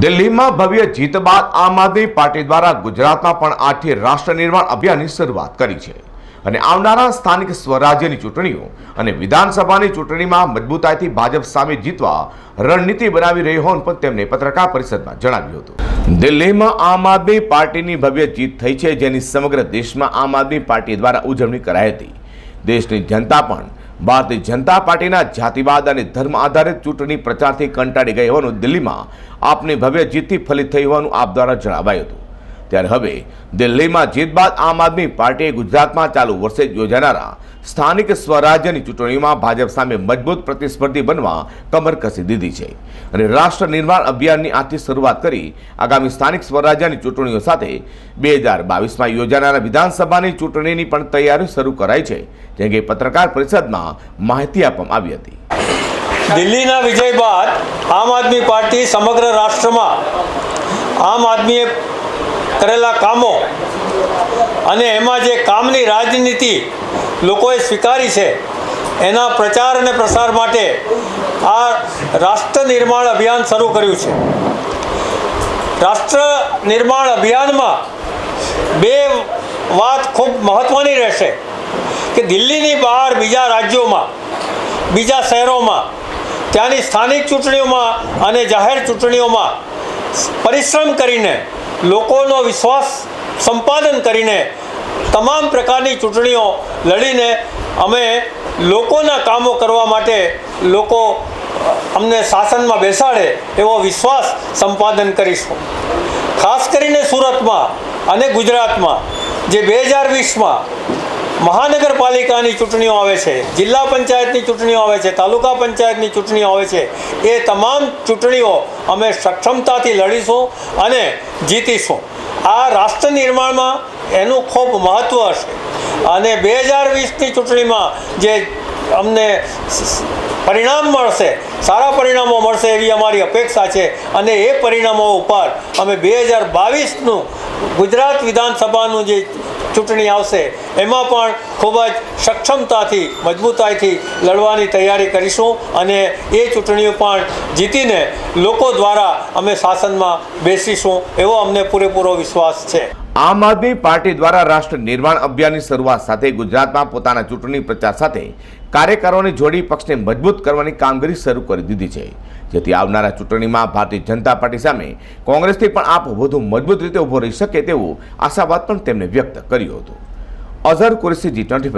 દિલ્હીમાં ભવ્ય જીત બાદ આમ આદમી પાર્ટી દ્વારા ગુજરાતમાં પણ આઠે રાષ્ટ્ર નિર્માણ અભિયાનની શરૂઆત કરી છે. અને આવનારા સ્થાનિક સ્વરાજ્યની ચૂંટણીઓ અને વિધાનસભાની ચૂંટણીમાં મજબૂતાઈથી ભાજપ સામે જીતવા રણનીતિ બનાવી રહી હોવાનું પણ તેમણે પત્રકાર પરિષદમાં જણાવ્યું હતું. દિલ્હીમાં આમ આદમી પાર્ટીની ભવ્ય જીત થઈ છે, જેની સમગ્ર દેશમાં આમ આદમી પાર્ટી દ્વારા ઉજવણી કરાઈ હતી. દેશની જનતા પણ ભારતીય જનતા પાર્ટીના જાતિવાદ અને ધર્મ આધારિત ચૂંટણી પ્રચારથી કંટાળી ગઈ હોવાનું દિલ્હીમાં આપની ભવ્ય જીતથી ફલિત થઈ હોવાનું આપ દ્વારા જણાવાયું હતું. ત્યારે હવે દિલ્હીમાં જીત બાદ આમ આદમી પાર્ટીએ ગુજરાતમાં ચાલુ વર્ષે યોજાનારા સ્થાનિક સ્વરાજ્યની ચૂંટણીમાં ભાજપ સામે મજબૂત પ્રતિસ્પર્ધી બનવા કમર કસી દીધી છે. અને રાષ્ટ્ર નિર્માણ અભિયાનની આજથી શરૂઆત કરી આગામી સ્થાનિક સ્વરાજ્યની ચૂંટણીઓ સાથે બે હજાર બાવીસમાં યોજાનારા વિધાનસભાની ચૂંટણીની પણ તૈયારીઓ શરૂ કરાઈ છે કે પત્રકાર પરિષદમાં માહિતી આપવામાં આવી હતી. દિલ્હીના વિજય બાદ આમ આદમી પાર્ટી સમગ્ર રાષ્ટ્રમાં આમ આદમીએ કરેલા કામો અને એમાં જે કામની રાજનીતિ લોકોએ સ્વીકારી છે, એના પ્રચાર અને પ્રસાર માટે આ રાષ્ટ્ર નિર્માણ અભિયાન શરૂ કર્યું છે. રાષ્ટ્ર નિર્માણ અભિયાનમાં બે વાત ખૂબ મહત્ત્વની રહેશે, કે દિલ્હીની બહાર બીજા રાજ્યોમાં, બીજા શહેરોમાં, ત્યાંની સ્થાનિક ચૂંટણીઓમાં અને જાહેર ચૂંટણીઓમાં પરિશ્રમ કરીને લોકોનો વિશ્વાસ સંપાદન કરીને તમામ પ્રકારની ચૂંટણીઓ લડીને અમે લોકોના કામો કરવા માટે લોકો અમને શાસનમાં બેસાડે એવો વિશ્વાસ સંપાદન કરીશું. ખાસ કરીને સુરતમાં અને ગુજરાતમાં જે બે હજાર વીસમાં મહાનગરપાલિકાની ચૂંટણીઓ આવે છે, જિલ્લા પંચાયતની ચૂંટણીઓ આવે છે, તાલુકા પંચાયતની ચૂંટણીઓ આવે છે, એ તમામ ચૂંટણીઓ અમે સક્ષમતાથી લડીશું અને જીતીશું. આ રાષ્ટ્ર નિર્માણમાં એનું ખૂબ મહત્ત્વ હશે. અને બે હજાર વીસની ચૂંટણીમાં જે અમને પરિણામ મળશે, સારા પરિણામો મળશે એવી અમારી અપેક્ષા છે અને એ પરિણામો ઉપર અમે બે હજાર બાવીસનું ગુજરાત વિધાનસભાનું જે ચૂંટણી આવશે. એમાં પણ ખૂબ જ સક્ષમતાથી, મજબૂતાઈથી લડવાની તૈયારી કરીશું અને એ ચૂંટણીઓ પણ જીતીને લોકો દ્વારા અમે શાસનમાં બેસીશું એવો અમને પૂરેપૂરો વિશ્વાસ છે. આમ આદમી પાર્ટી દ્વારા રાષ્ટ્ર નિર્માણ અભિયાનની શરૂઆત સાથે ગુજરાતમાં પોતાના ચૂંટણી પ્રચાર સાથે કાર્યકરોની જોડી પક્ષને મજબૂત કરવાની કામગીરી શરૂ કરી દીધી છે. જેથી આવનારા ચૂંટણીમાં ભારતીય જનતા પાર્ટી સામે કોંગ્રેસથી પણ આપ વધુ મજબૂત રીતે ઊભો રહી શકે તેવું આશાવાદ પણ તેમણે વ્યક્ત કર્યો હતો. Azhar Qureshi G twenty